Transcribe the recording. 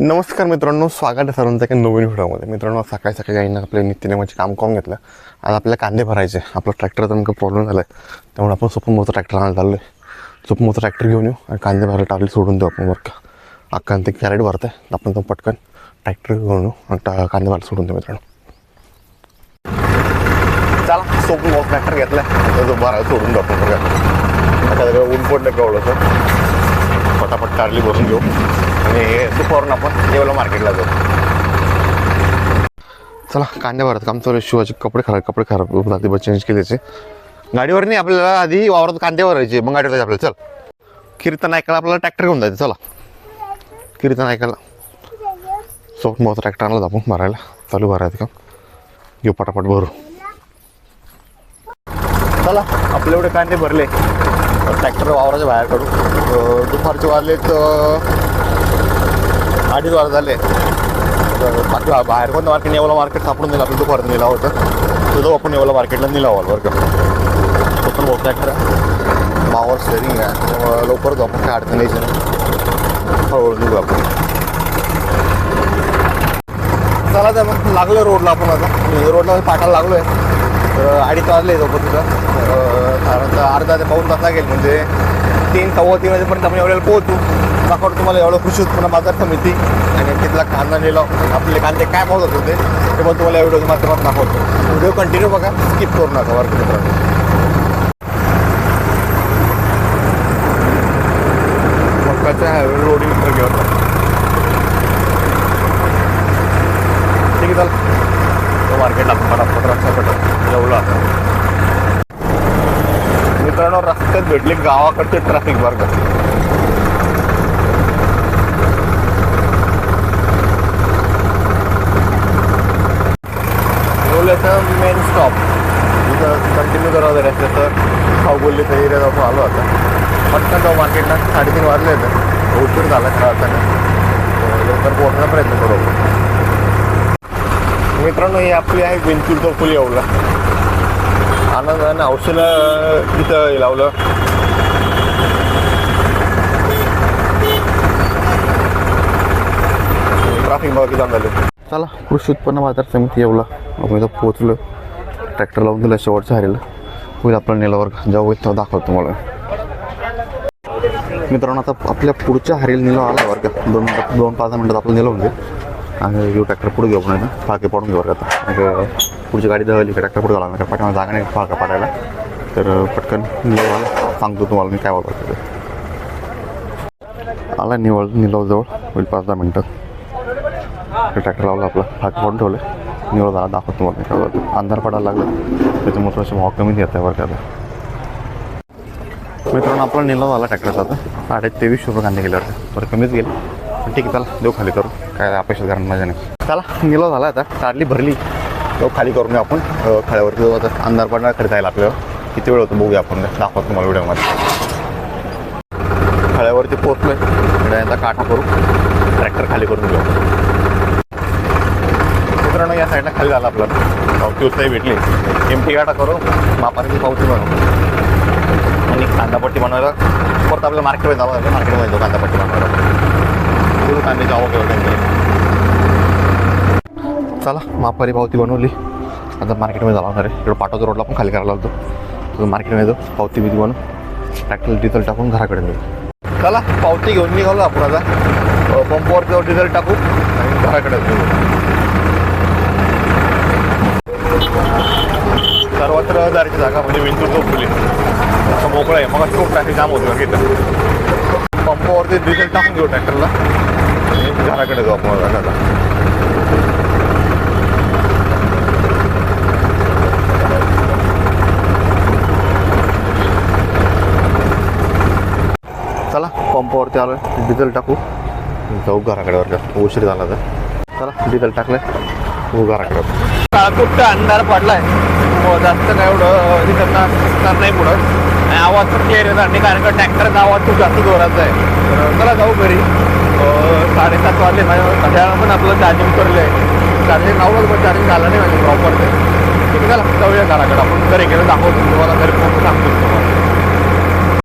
नमस्कार मित्रांनो स्वागत आहे सर्वांचं एका नवीन व्हिडिओमध्ये. मित्रांनो सकाळी सकाळी आईनं आपल्या नित्यनेमाचे काम करून घेतलं. आज आपल्याला कांदे भरायचे. आपला ट्रॅक्टरचा नेमका प्रॉब्लेम झाला आहे त्यामुळे आपण सुपर मोठं ट्रॅक्टर आणायला चाललो आहे सुपर मोठं ट्रॅक्टर घेऊन येऊ आणि कांदे भरायला टाकले सोडून देऊ आपण बरं का? ते कॅरेट भरत आहे आपण तो पटकन ट्रॅक्टर घेऊन येऊ आणि कांदे भरायला सोडून देऊ मित्रांनो. चला सोपून मोठं ट्रॅक्टर घेतला आहे तो भरायला सोडून देऊ आपण बरं का? आता जरा ऊन पडलं केवढंसं पटापट भरून घेऊ. आणि दुपारून आपण देवला मार्केटला जाऊ. चला कांद्या भरत काम चालू शिवाचे कपडे खराब कपडे खराब. होतात ते चेंज केल्याचे गाडीवर नाही आपल्याला आधी वावरात कांदे भरायचे. मग गाडीवर जायचं आपल्याला. चल. कीर्तन ऐकायला आपल्याला ट्रॅक्टर घेऊन जायचं. चला. कीर्तन ऐकायला. सोबत मोठा ट्रॅक्टर आणला आपण भरायला चालू भरायचं काम. घेऊ पटापट भरू. चला आपले एवढे कांदे भरले. ट्रॅक्टर वावराच्या बाहेर काढू. दुपारचे वाजले तर अडीच वाजता झाले. तर बाकी बाहेर कोणतं मार्केट नेवला मार्केट सापडून दिलं आपलं दुपार नेला होतं. तो जाऊ आपण नेवला मार्केटला नेला हवाल बरं का. तो पण बहुत ट्रॅक्टर मावर स्टेरिंग आहे. त्यामुळं लवकर जाऊ आपण. काय अडचण यायची नाही. हळूहळू निघू आपण. चला तर मग लागलो रोडला आपण आता. रोडला पाठाला लागलो आहे तर अडीच वाजले झोपत तिथं. साधारणतः अर्धा ते पाऊन तास लागेल. म्हणजे तीन सव्वा तीन वाजेपर्यंत आपण एवढ्याला पोहोचू. दाखवतो तुम्हाला एवढं कृषी उत्पन्न बाजार समिती आणि तिथला कांदा नेला आपले कांदे काय पावत होते ते पण तुम्हाला व्हिडिओच्या माध्यमात दाखवतो. व्हिडिओ कंटिन्यू बघा स्किप करू नका वर्ग मित्रांनो. मक्काच्या हायवे रोडिंग घेऊन ठीक आहे चल. मार्केटला पटापट रस्ता पटत जेवलं आता. मित्रांनो रस्त्यात भेटले गावाकडचे ट्रॅफिक बरं येवल्याचं मेन स्टॉप इथं कंटिन्यू करावं जर रस्त्याचं खाऊ बोलले तर एरिया जाऊन आलो आता. पटकन जाऊ मार्केटला साडेतीन वाजले तर उशीर झाला खरा आता. लवकर पोहोचण्याचा प्रयत्न करू मित्रांनो ही आपली आहे विंचूर चौफुली येवला आनंदाने औषधं तिथं लावलं. ट्राफिक बघा किती झाले चला कृषी उत्पन्न बाजार समिती येवला. आपण इथं पोहोचलो. ट्रॅक्टर लावून दिला शेवटच्या हरेला. होईल आपलं नेल्यावर जेव्हा तेव्हा दाखवतो तुम्हाला. मित्रांनो आता आपल्या पुढच्या हरेल निलो आला बरं का दोन दोन पाच दहा मिनटात आपलं नेलं म्हणजे आणि घेऊ ट्रॅक्टर पुढे घेऊ पण फाके पाडून घेऊ आता. आणि पुढची गाडी दळली का ट्रॅक्टर पुढे घाला का पाठीमा जागा नाही फाका पाडायला. तर पटकन निवळ सांगतो तुम्हाला मी काय वापरतो आला निवळ निलवजवळ. होईल पाच दहा मिनटं. ट्रॅक्टर लावला. आपला हात पाडून ठेवलं. निवड झाला दाखवतो तुम्हाला. काय अंधार पडायला लागला. त्याच्यामुळे थोडंसं भाव कमी येत आहे बरं मित्रांनो आपला निलाव झाला ट्रॅक्टरचा आता. साडे तेवीसशे रुपये कांदे गेले वाटतं थोडं कमीच गेले. पण ठीक आहे चला देऊ खाली करू काय अपेक्षा कारण माझ्या नाही. चला निलाव झाला आता. काढली भरली. देऊ खाली करून आपण. अं, खाल्यावरती जाऊ आता. अंधार पडणार खरी जायला आपल्याला किती वेळ होतो बघूया आपण. दाखवतो तुम्हाला व्हिडिओमध्ये. खाल्यावरती पोचलोय. आता काठा करू ट्रॅक्टर खाली करून घेऊ. मित्रांनो या साईडला खाली झाला आपला. पावती उत्साही भेटली. एम टी करू. मापाची पावती बनवू. आणि कांदापट्टी बनवायला. परत आपल्या मार्केटमध्ये जावं लागेल. मार्केटमध्ये जाऊ कांदापट्टी बनवायला. फुल कांद्याची आवक आहे त्यांची. चला मापारी पावती बनवली. आता मार्केटमध्ये जावं लागणार आहे. इकडं पाठवतो रोडला पण खाली करायला लागतो तर मार्केटमध्ये जाऊ. पावती बिती बनवून ट्रॅक्टर डिझेल टाकून घराकडे जाऊ चला पावती घेऊन निघालो आपण आता. अ, जाऊ डिझेल टाकू. आणि घराकडे जाऊ. सर्वत्र जायची जागा म्हणजे विंचूर फुले. असं मोकळं आहे. मग खूप ट्रॅफिक जाम होतो इथं. पंपावरती डिझेल टाकून घेऊ ट्रॅक्टरला घराकडे जाऊ आपण घराला चला पंपावरती आलोय. डिझेल टाकू. जाऊ घराकडे वर उशीर झाला तर. चला डिझेल टाकलंय. हो घराकडे काळकुट्ट अंधार पडलाय. हो, जास्त काय एवढं हे ना- दिसणार नाही पुढं. आणि आवाज पण क्लिअर येणार नाही कारण का ट्रॅक्टरचा आवाज खूप जास्त जोराचा आहे. तर चला जाऊ घरी. साडेसात वाजले माझ्या पण आपलं चार्जिंग करलं आहे चार्जिंग लावलं पण चार्जिंग झालं नाही माझ्या प्रॉपर ते चला जाऊया घराकडे. आपण घरी गेलं दाखवतो. तुम्हाला घरी फोन सांगतो. तुम्हाला